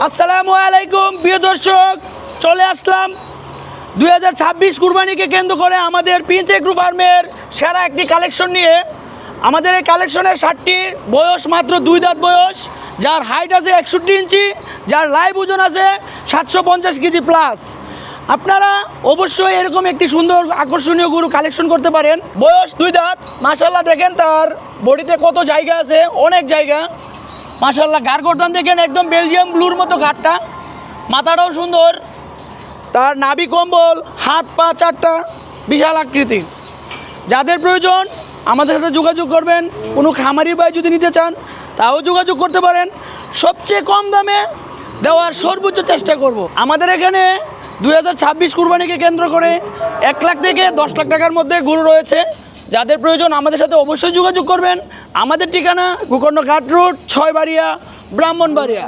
আসসালামু আলাইকুম, প্রিয় দর্শক, চলে আসলাম। দুই হাজার ছাব্বিশ কুরবানিকে কেন্দ্র করে আমাদের পিঞ্চ এগ্রো ফার্মের সেরা একটি কালেকশন নিয়ে। আমাদের এই কালেকশনের ষাটটি বয়স মাত্র দুই দাঁত বয়স, যার হাইট আছে একষট্টি ইঞ্চি, যার লাইভ ওজন আছে সাতশো পঞ্চাশ কেজি প্লাস। আপনারা অবশ্যই এরকম একটি সুন্দর আকর্ষণীয় গরু কালেকশন করতে পারেন। বয়স দুই দাঁত মাসাল্লাহ দেখেন তার বডিতে কত জায়গা আছে, অনেক জায়গা। মাশাল্লাহ গার গর্দান দেখেন একদম বেলজিয়াম ব্লুর মতো গারটা মাথাটাও সুন্দর। তার নাভি কম্বল, হাত, পা চারটা বিশাল আকৃতির। যাদের প্রয়োজন, আমাদের সাথে যোগাযোগ করবেন। কোনো খামারি ভাই যদি নিতে চান, তাও যোগাযোগ করতে পারেন। সবচেয়ে কম দামে দেওয়ার সর্বোচ্চ চেষ্টা করব। আমাদের এখানে দুই হাজার ছাব্বিশ কুরবানিকে কেন্দ্র করে এক লাখ থেকে দশ লাখ টাকার মধ্যে গরু রয়েছে। যাদের প্রয়োজন আমাদের সাথে অবশ্যই যোগাযোগ করবেন। আমাদের ঠিকানা গোকর্ণ ঘাট রোড ছয়বাড়িয়া ব্রাহ্মণবাড়িয়া।